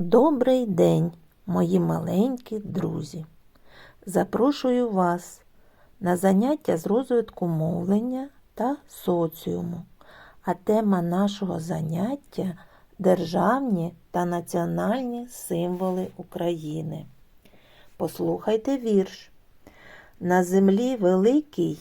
Добрий день, мої маленькі друзі. Запрошую вас на заняття з розвитку мовлення та соціуму. А тема нашого заняття державні та національні символи України. Послухайте вірш. На землі великій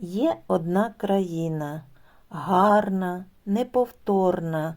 є одна країна, гарна, неповторна,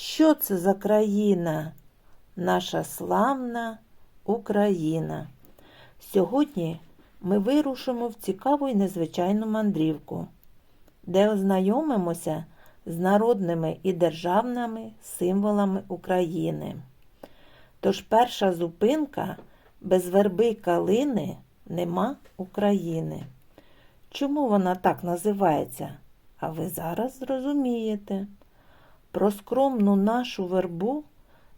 що це за країна? Наша славна Україна. Сьогодні ми вирушимо в цікаву і незвичайну мандрівку, де ознайомимося з народними і державними символами України. Тож перша зупинка без верби калини нема України. Чому вона так називається? А ви зараз зрозумієте. Про скромну нашу вербу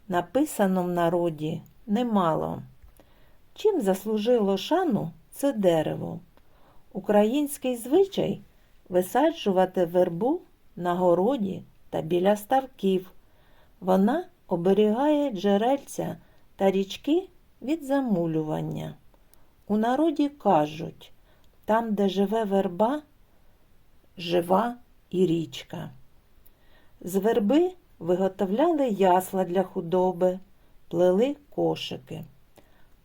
написано в народі немало. Чим заслужило шану це дерево? Український звичай висаджувати вербу на городі та біля ставків. Вона оберігає джерельця та річки від замулювання. У народі кажуть, там, де живе верба, жива і річка. З верби виготовляли ясла для худоби, плели кошики.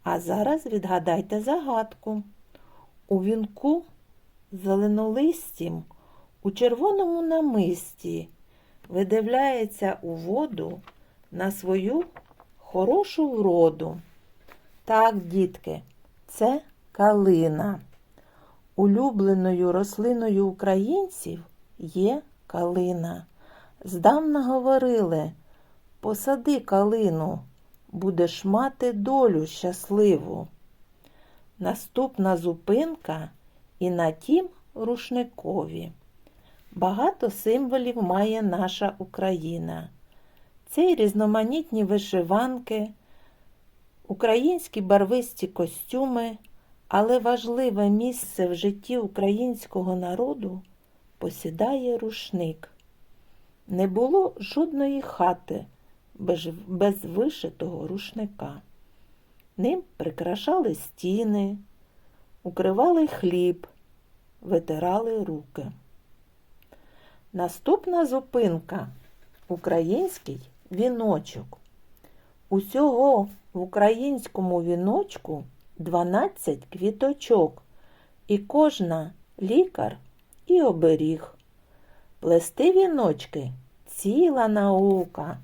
А зараз відгадайте загадку. У вінку зеленолистім, у червоному намисті видивляється у воду на свою хорошу вроду. Так, дітки, це калина. Улюбленою рослиною українців є калина. Здавна говорили, посади калину, будеш мати долю щасливу. Наступна зупинка і на тім рушникові. Багато символів має наша Україна. Це й різноманітні вишиванки, українські барвисті костюми, але важливе місце в житті українського народу посідає рушник. Не було жодної хати без, вишитого рушника. Ним прикрашали стіни, укривали хліб, витирали руки. Наступна зупинка український віночок. Усього в українському віночку 12 квіточок, і кожна лікар і оберіг. Плести віночки ціла наука.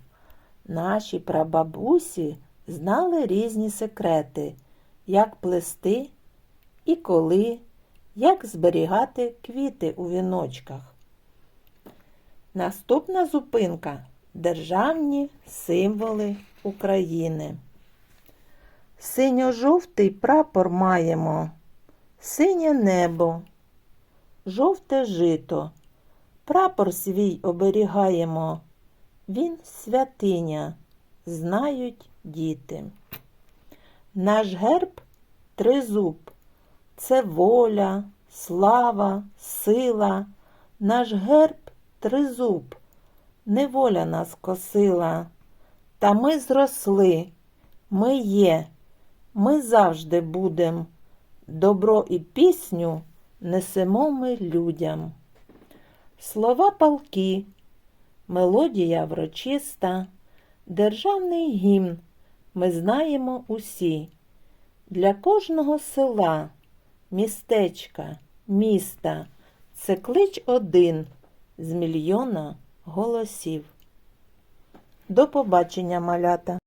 Наші прабабусі знали різні секрети, як плести і коли, як зберігати квіти у віночках. Наступна зупинка державні символи України. Синьо-жовтий прапор маємо, синє небо, жовте жито. Прапор свій оберігаємо, він святиня, знають діти. Наш герб тризуб це воля, слава, сила. Наш герб тризуб, неволя нас косила. Та ми зросли, ми є, ми завжди будем. Добро і пісню несемо ми людям. Слова палки, мелодія врочиста, державний гімн ми знаємо усі. Для кожного села, містечка, міста це клич один з мільйона голосів. До побачення, малята!